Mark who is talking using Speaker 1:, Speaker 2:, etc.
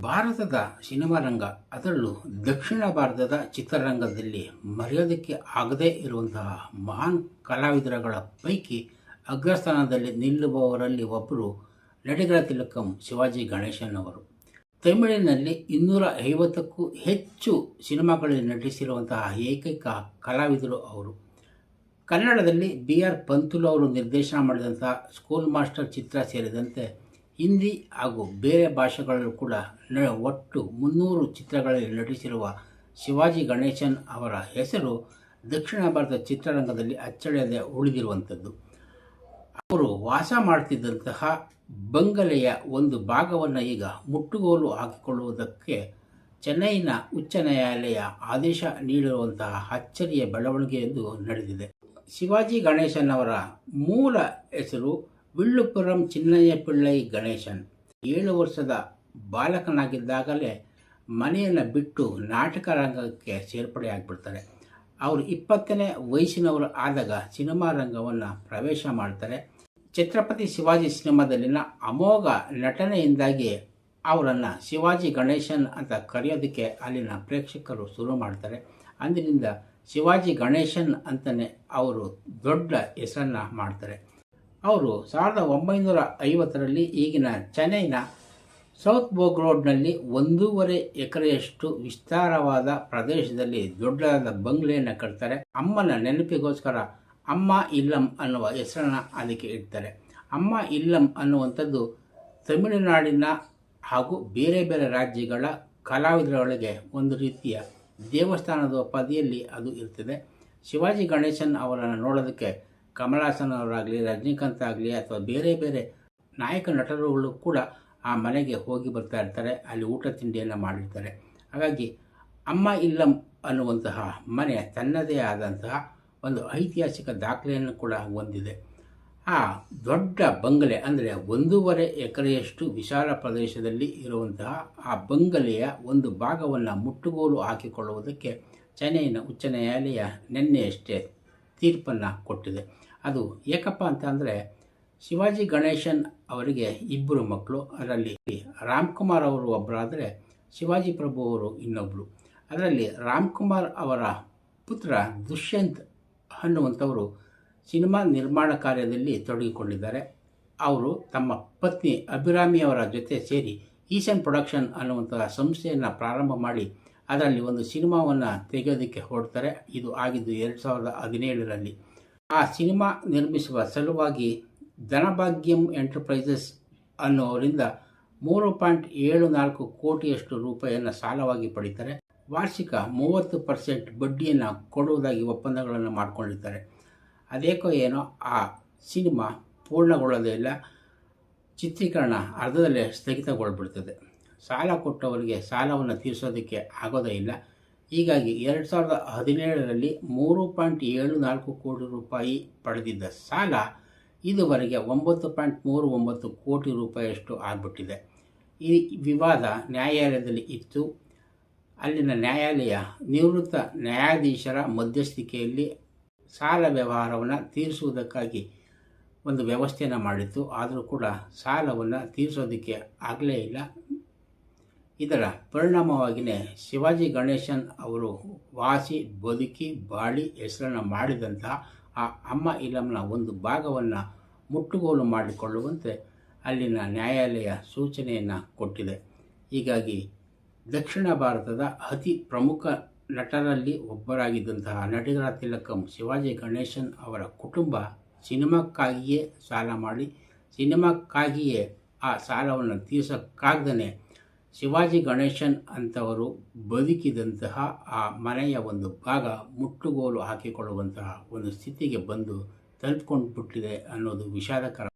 Speaker 1: ಭಾರತದ ಸಿನಿಮಾ ರಂಗ, ಅದರಲ್ಲೂ ದಕ್ಷಿಣ ಭಾರತದ ಚಿತ್ರರಂಗದಲ್ಲಿ ಮರೆಯೋದಕ್ಕೆ ಆಗದೇ ಇರುವಂತಹ ಮಹಾನ್ ಕಲಾವಿದರಗಳ ಪೈಕಿ ಅಗ್ರಸ್ಥಾನದಲ್ಲಿ ನಿಲ್ಲುವವರಲ್ಲಿ ಒಬ್ಬರು ನಡಿಗಳ ತಿಲಕಂ ಶಿವಾಜಿ ಗಣೇಶನ್ ಅವರು ತಮಿಳಿನಲ್ಲಿ ಇನ್ನೂರ ಐವತ್ತಕ್ಕೂ ಹೆಚ್ಚು ಸಿನಿಮಾಗಳಲ್ಲಿ ನಟಿಸಿರುವಂತಹ ಏಕೈಕ ಕಲಾವಿದರು ಅವರು. ಕನ್ನಡದಲ್ಲಿ ಬಿ ಆರ್ ಪಂತುಲು ಅವರು ನಿರ್ದೇಶನ ಮಾಡಿದಂಥ ಸ್ಕೂಲ್ ಮಾಸ್ಟರ್ ಚಿತ್ರ ಸೇರಿದಂತೆ ಹಿಂದಿ ಹಾಗೂ ಬೇರೆ ಭಾಷೆಗಳಲ್ಲೂ ಕೂಡ ಒಟ್ಟು ಮುನ್ನೂರು ಚಿತ್ರಗಳಲ್ಲಿ ನಟಿಸಿರುವ ಶಿವಾಜಿ ಗಣೇಶನ್ ಅವರ ಹೆಸರು ದಕ್ಷಿಣ ಭಾರತ ಚಿತ್ರರಂಗದಲ್ಲಿ ಅಚ್ಚಳಿಯದೆ ಉಳಿದಿರುವಂಥದ್ದು. ಅವರು ವಾಸ ಮಾಡ್ತಿದ್ದಂತಹ ಬಂಗಲೆಯ ಒಂದು ಭಾಗವನ್ನು ಈಗ ಮುಟ್ಟುಗೋಲು ಹಾಕಿಕೊಳ್ಳುವುದಕ್ಕೆ ಚೆನ್ನೈನ ಉಚ್ಚ ನ್ಯಾಯಾಲಯ ಆದೇಶ ನೀಡಿರುವಂತಹ ಅಚ್ಚರಿಯ ಬೆಳವಣಿಗೆ ಎಂದು ನಡೆದಿದೆ. ಶಿವಾಜಿ ಗಣೇಶನ್ ಅವರ ಮೂಲ ಹೆಸರು ವಿಳ್ಳುಪುರಂ ಚಿನ್ನಯ್ಯ ಪಿಳ್ಳೈ ಗಣೇಶನ್. ಏಳು ವರ್ಷದ ಬಾಲಕನಾಗಿದ್ದಾಗಲೇ ಮನೆಯನ್ನು ಬಿಟ್ಟು ನಾಟಕ ರಂಗಕ್ಕೆ ಸೇರ್ಪಡೆಯಾಗ್ಬಿಡ್ತಾರೆ. ಅವರು ಇಪ್ಪತ್ತನೇ ವಯಸ್ಸಿನವರು ಆದಾಗ ಸಿನಿಮಾ ರಂಗವನ್ನು ಪ್ರವೇಶ ಮಾಡ್ತಾರೆ. ಛತ್ರಪತಿ ಶಿವಾಜಿ ಸಿನಿಮಾದಲ್ಲಿನ ಅಮೋಘ ನಟನೆಯಿಂದಾಗಿ ಅವರನ್ನು ಶಿವಾಜಿ ಗಣೇಶನ್ ಅಂತ ಕರೆಯೋದಕ್ಕೆ ಅಲ್ಲಿನ ಪ್ರೇಕ್ಷಕರು ಶುರು ಮಾಡ್ತಾರೆ. ಅಂದಿನಿಂದ ಶಿವಾಜಿ ಗಣೇಶನ್ ಅಂತಲೇ ಅವರು ದೊಡ್ಡ ಹೆಸರನ್ನು ಮಾಡ್ತಾರೆ. ಅವರು ಸಾವಿರದ ಒಂಬೈನೂರ ಐವತ್ತರಲ್ಲಿ ಈಗಿನ ಚೆನ್ನೈನ ಸೌತ್ ಬೋಗ್ ರೋಡ್ನಲ್ಲಿ ಒಂದೂವರೆ ಎಕರೆಯಷ್ಟು ವಿಸ್ತಾರವಾದ ಪ್ರದೇಶದಲ್ಲಿ ದೊಡ್ಡದಾದ ಬಂಗ್ಲೆಯನ್ನು ಕಟ್ತಾರೆ. ಅಮ್ಮನ ನೆನಪಿಗೋಸ್ಕರ ಅಮ್ಮ ಇಲ್ಲಂ ಅನ್ನುವ ಹೆಸರನ್ನು ಅದಕ್ಕೆ ಇಡ್ತಾರೆ. ಅಮ್ಮ ಇಲ್ಲಂ ಅನ್ನುವಂಥದ್ದು ತಮಿಳುನಾಡಿನ ಹಾಗೂ ಬೇರೆ ಬೇರೆ ರಾಜ್ಯಗಳ ಕಲಾವಿದರೊಳಗೆ ಒಂದು ರೀತಿಯ ದೇವಸ್ಥಾನದ ಪದಿಯಲ್ಲಿ ಅದು ಇರ್ತದೆ. ಶಿವಾಜಿ ಗಣೇಶನ್ ಅವರನ್ನು ನೋಡೋದಕ್ಕೆ ಕಮಲಾಸನ್ ಅವರಾಗಲಿ, ರಜನಿಕಾಂತ್ ಆಗಲಿ ಅಥವಾ ಬೇರೆ ಬೇರೆ ನಾಯಕ ನಟರುಗಳು ಕೂಡ ಆ ಮನೆಗೆ ಹೋಗಿ ಬರ್ತಾ ಇರ್ತಾರೆ. ಅಲ್ಲಿ ಊಟ ತಿಂಡಿಯನ್ನು ಮಾಡಿರ್ತಾರೆ. ಹಾಗಾಗಿ ಅಮ್ಮ ಇಲ್ಲಂ ಅನ್ನುವಂತಹ ಮನೆ ತನ್ನದೇ ಆದಂತಹ ಒಂದು ಐತಿಹಾಸಿಕ ದಾಖಲೆಯನ್ನು ಕೂಡ ಹೊಂದಿದೆ. ಆ ದೊಡ್ಡ ಬಂಗಲೆ ಅಂದರೆ ಒಂದೂವರೆ ಎಕರೆಯಷ್ಟು ವಿಶಾಲ ಪ್ರದೇಶದಲ್ಲಿ ಇರುವಂತಹ ಆ ಬಂಗಲೆಯ ಒಂದು ಭಾಗವನ್ನು ಮುಟ್ಟುಗೋಲು ಹಾಕಿಕೊಳ್ಳುವುದಕ್ಕೆ ಚೆನ್ನೈನ ಉಚ್ಚ ನ್ಯಾಯಾಲಯ ನಿನ್ನೆಯಷ್ಟೇ ತೀರ್ಪನ್ನು ಕೊಟ್ಟಿದೆ. ಅದು ಏಕಪ್ಪ ಅಂತ ಅಂದರೆ ಶಿವಾಜಿ ಗಣೇಶನ್ ಅವರಿಗೆ ಇಬ್ಬರು ಮಕ್ಕಳು, ಅದರಲ್ಲಿ ರಾಮ್ಕುಮಾರ್ ಅವರು ಒಬ್ಬರಾದರೆ ಶಿವಾಜಿ ಪ್ರಭು ಅವರು ಇನ್ನೊಬ್ಬರು ಅದರಲ್ಲಿ ರಾಮ್ಕುಮಾರ್ ಅವರ ಪುತ್ರ ದುಷ್ಯಂತ್ ಅನ್ನುವಂಥವರು ಸಿನಿಮಾ ನಿರ್ಮಾಣ ಕಾರ್ಯದಲ್ಲಿ ತೊಡಗಿಕೊಂಡಿದ್ದಾರೆ. ಅವರು ತಮ್ಮ ಪತ್ನಿ ಅಭಿರಾಮಿ ಅವರ ಜೊತೆ ಸೇರಿ ಈಶನ್ ಪ್ರೊಡಕ್ಷನ್ ಅನ್ನುವಂಥ ಸಂಸ್ಥೆಯನ್ನು ಪ್ರಾರಂಭ ಮಾಡಿ ಅದರಲ್ಲಿ ಒಂದು ಸಿನಿಮಾವನ್ನು ತೆಗೆಯೋದಕ್ಕೆ ಹೊರಡ್ತಾರೆ. ಇದು ಆಗಿದ್ದು ಎರಡು ಸಾವಿರದ ಹದಿನೇಳರಲ್ಲಿ. ಆ ಸಿನಿಮಾ ನಿರ್ಮಿಸುವ ಸಲುವಾಗಿ ಧನಭಾಗ್ಯಂ ಎಂಟರ್ಪ್ರೈಸಸ್ ಅನ್ನುವರಿಂದ ಮೂರು ಪಾಯಿಂಟ್ ಏಳು ನಾಲ್ಕು ಕೋಟಿಯಷ್ಟು ರೂಪಾಯಿಯನ್ನು ಸಾಲವಾಗಿ ಪಡೀತಾರೆ. ವಾರ್ಷಿಕ ಮೂವತ್ತು ಪರ್ಸೆಂಟ್ ಬಡ್ಡಿಯನ್ನು ಕೊಡುವುದಾಗಿ ಒಪ್ಪಂದಗಳನ್ನು ಮಾಡಿಕೊಂಡಿರ್ತಾರೆ ಅದೇಕೋ ಏನೋ, ಆ ಸಿನಿಮಾ ಪೂರ್ಣಗೊಳ್ಳೋದೇ ಇಲ್ಲ. ಚಿತ್ರೀಕರಣ ಅರ್ಧದಲ್ಲೇ ಸ್ಥಗಿತಗೊಳ್ಬಿಡ್ತದೆ. ಸಾಲ ಕೊಟ್ಟವರಿಗೆ ಸಾಲವನ್ನು ತೀರಿಸೋದಕ್ಕೆ ಆಗೋದೇ ಇಲ್ಲ. ಹೀಗಾಗಿ ಎರಡು ಸಾವಿರದ ಹದಿನೇಳರಲ್ಲಿ ಮೂರು ಪಾಯಿಂಟ್ ಏಳು ನಾಲ್ಕು ಕೋಟಿ ರೂಪಾಯಿ ಪಡೆದಿದ್ದ ಸಾಲ ಇದುವರೆಗೆ ಒಂಬತ್ತು ಪಾಯಿಂಟ್ ಮೂರು ಒಂಬತ್ತು ಕೋಟಿ ರೂಪಾಯಿಯಷ್ಟು ಆಗಿಬಿಟ್ಟಿದೆ. ಈ ವಿವಾದ ನ್ಯಾಯಾಲಯದಲ್ಲಿ ಇತ್ತು. ಅಲ್ಲಿನ ನ್ಯಾಯಾಲಯ ನಿವೃತ್ತ ನ್ಯಾಯಾಧೀಶರ ಮಧ್ಯಸ್ಥಿಕೆಯಲ್ಲಿ ಸಾಲ ವ್ಯವಹಾರವನ್ನು ತೀರಿಸುವುದಕ್ಕಾಗಿ ಒಂದು ವ್ಯವಸ್ಥೆಯನ್ನು ಮಾಡಿತ್ತು. ಆದರೂ ಕೂಡ ಸಾಲವನ್ನು ತೀರಿಸೋದಕ್ಕೆ ಆಗಲೇ ಇಲ್ಲ. ಇದರ ಪರಿಣಾಮವಾಗಿಯೇ ಶಿವಾಜಿ ಗಣೇಶನ್ ಅವರು ವಾಸಿ, ಬದುಕಿ, ಬಾಳಿ ಹೆಸರನ್ನು ಮಾಡಿದಂತಹ ಆ ಅಮ್ಮ ಇಲಂನ ಒಂದು ಭಾಗವನ್ನು ಮುಟ್ಟುಗೋಲು ಮಾಡಿಕೊಳ್ಳುವಂತೆ ಅಲ್ಲಿನ ನ್ಯಾಯಾಲಯ ಸೂಚನೆಯನ್ನು ಕೊಟ್ಟಿದೆ. ಹೀಗಾಗಿ ದಕ್ಷಿಣ ಭಾರತದ ಅತಿ ಪ್ರಮುಖ ನಟರಲ್ಲಿ ಒಬ್ಬರಾಗಿದ್ದಂತಹ ನಟಿಗರ ತಿಲಕಂ ಶಿವಾಜಿ ಗಣೇಶನ್ ಅವರ ಕುಟುಂಬ ಸಿನಿಮಾಕ್ಕಾಗಿಯೇ ಸಾಲ ಮಾಡಿ, ಸಿನಿಮಾಕ್ಕಾಗಿಯೇ ಆ ಸಾಲವನ್ನು ತೀರ್ಸೋಕ್ಕಾಗ್ದೇ ಶಿವಾಜಿ ಗಣೇಶನ್ ಅಂತವರು ಬದುಕಿದಂತಹ ಆ ಮನೆಯ ಒಂದು ಭಾಗ ಮುಟ್ಟುಗೋಲು ಹಾಕಿಕೊಳ್ಳುವಂತಹ ಒಂದು ಸ್ಥಿತಿಗೆ ಬಂದು ತಲುಪ್ಕೊಂಡು ಬಿಟ್ಟಿದೆ ಅನ್ನೋದು ವಿಷಾದಕರ